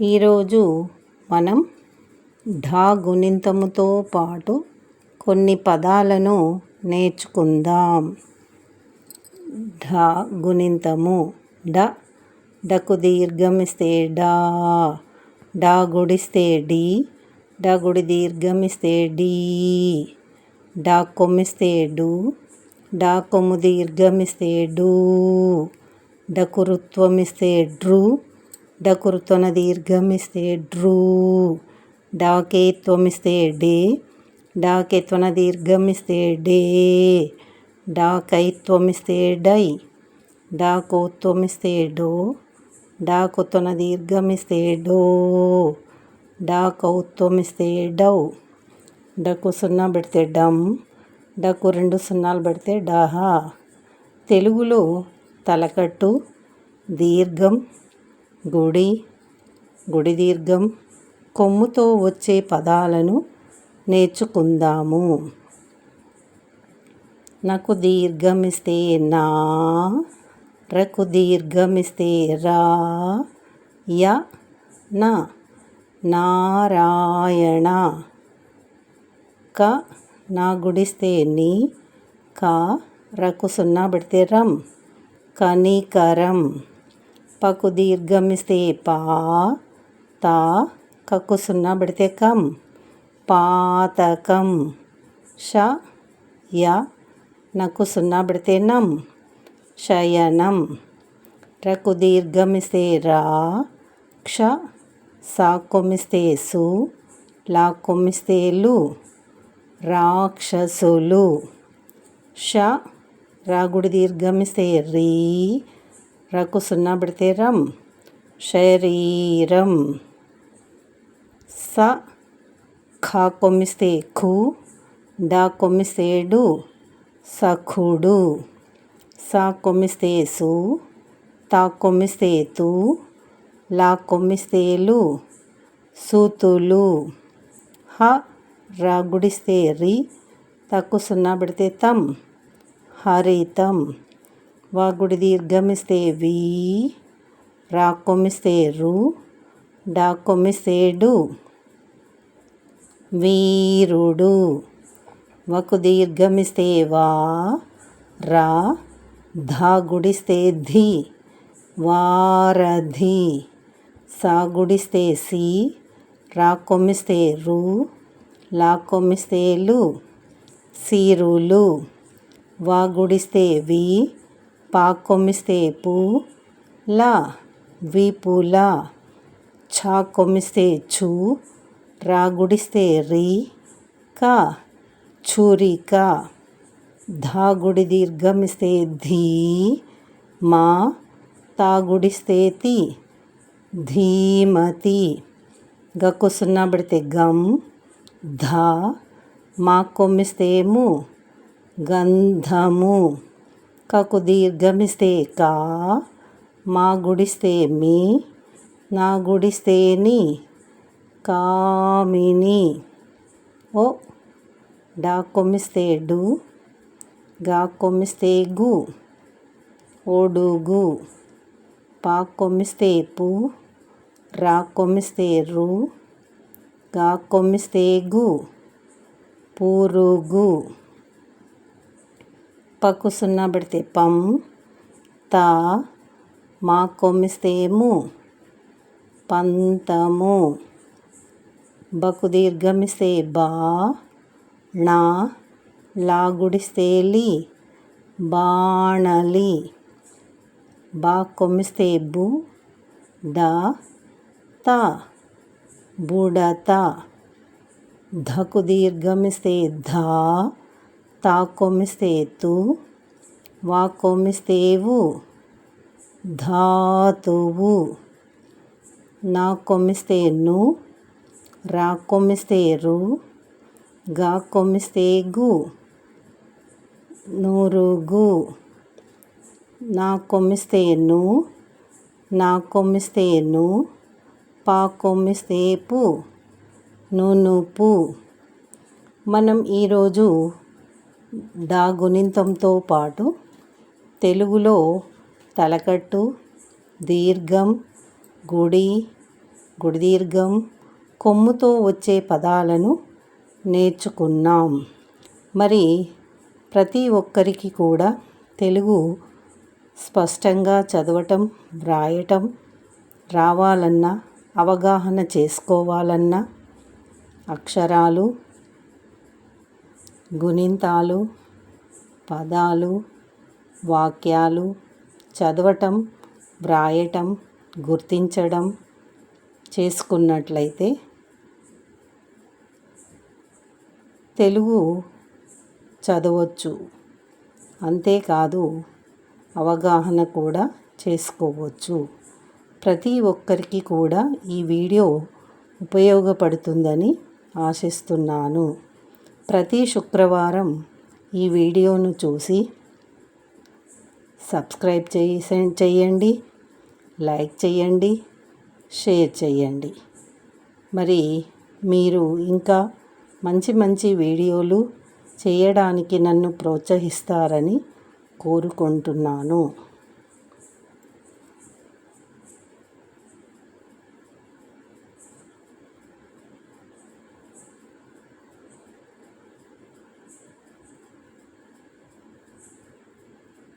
ఈరోజు మనం ఢా గుణింతముతో పాటు కొన్ని పదాలను నేర్చుకుందాం. ఢా గుణింతము డ డకు దీర్ఘమిస్తే డా డా గుడిస్తే డి డా గుడి దీర్ఘమిస్తే డీ డా కొమ్మిస్తే డు డా కొమ్ము దీర్ఘమిస్తే డూ డకురుత్వమిస్తే డ్రూ డకురుతొన దీర్ఘమిస్తే డ్రూ. డాకేత్వమిస్తే డే. డాకేత్వన దీర్ఘమిస్తే డే. డాకైత్వమిస్తే డై. డాకోత్వమిస్తే డో. డాకొత్వన దీర్ఘమిస్తే డో. డాకౌత్వమిస్తే డౌ. డకు సున్నా పెడితే డమ్. డకు రెండు సున్నాలు పెడితే డహా. తెలుగులో తలకట్టు దీర్ఘం గుడి గుడి దీర్ఘం కొమ్ముతో వచ్చే పదాలను నేర్చుకుందాము. నాకు దీర్ఘమిస్తే నా రకు దీర్ఘమిస్తే రా య నా నారాయణ. క నా గుడిస్తే నీ కా రకు సున్నా పెడితే రం కనికరం. పకు దీర్ఘమిస్తే పా తా కక్కు సున్నా పెడితే కం పాతకం ష య నకు సున్నా పెడితే నం శయనం. రకు దీర్ఘమిస్తే రా క్ష సా కొమ్మిస్తే సు లా కొమ్మిస్తే లు రాక్షసులు. ష రాగుడి దీర్ఘమిస్తే రీ రకు సున్నా పెడితే రం శరీరం స ఖా కొమ్మిస్తే ఖు డా కొమ్మిస్తే డు సఖుడు. సా కొమ్మిస్తే సు తా కొమ్మిస్తే తు లా కొమ్మిస్తే లు సూతులు. హ రా గుడిస్తే రి తక్కు సున్నా పెడితే తం హరితం. వాగుడి దీర్ఘమిస్తే వీ రా కొమ్మిస్తే రు డా కొమ్మిస్తే డు. వీరుడు వకు దీర్ఘమిస్తే వా రా ధా గుడిస్తే ధి వారధి సా గుడిస్తే సి రా కొమ్మిస్తే రు లా కొమ్మిస్తే లు సీరులు వా గుడిస్తే వి పా కొమ్మిస్తే లా. విపుల ఛా కొమ్మిస్తే చు రా గుడిస్తే కా. క. ఛురిక ధా గుడి దీర్ఘమిస్తే ధీ మా. తా గుడిస్తే తి ధీమతి. గక్కు సున్నా పెడితే గమ్ ధా. మా కొమ్మిస్తే ము గంధము. కకు దీర్ఘమిస్తే కా మా గుడిస్తే మీ నా గుడిస్తే నీ కామిని. ఓ డా కొమ్మిస్తే డు గా కొమ్మిస్తే గు ఓడుగు. పా కొమ్మిస్తే పు రా కొమ్మిస్తే రు గా కొమ్మిస్తే గు పూరుగు. పక్కు సున్నా పెడితే పం తా మా కొమ్మిస్తేము పంతము. బకు దీర్ఘమిస్తే బా నా లాగుడిస్తేలి బాణలి. బా కొమ్మిస్తే బు ద త బుడత ధకు దీర్ఘమిస్తే ధా తా కొమ్మిస్తే వా కొమ్మిస్తేవు ధాతువు. నా కొమ్మిస్తేను రా కొమ్మిస్తే రు గా కొమ్మిస్తే నూరుగు. నా కొమ్మిస్తేను నా కొమ్మిస్తేను పా కొమ్మిస్తే పు మనం ఈరోజు డా గుణింతంతో పాటు తెలుగులో తలకట్టు దీర్ఘం గుడి గుడిదీర్ఘం కొమ్ముతో వచ్చే పదాలను నేర్చుకున్నాం. మరి ప్రతి ఒక్కరికి కూడా తెలుగు స్పష్టంగా చదవటం వ్రాయటం రావాలన్నా అవగాహన చేసుకోవాలన్నా అక్షరాలు గుణింతాలు పదాలు వాక్యాలు చదవటం వ్రాయటం గుర్తించడం చేసుకున్నట్లయితే తెలుగు చదవచ్చు. అంతేకాదు అవగాహన కూడా చేసుకోవచ్చు. ప్రతి ఒక్కరికి కూడా ఈ వీడియో ఉపయోగపడుతుందని ఆశిస్తున్నాను. ప్రతి శుక్రవారం ఈ వీడియోను చూసి సబ్స్క్రైబ్ చేసే చేయండి లైక్ చేయండి షేర్ చేయండి మరి మీరు ఇంకా మంచి మంచి వీడియోలు చేయడానికి నన్ను ప్రోత్సహిస్తారని కోరుకుంటున్నాను.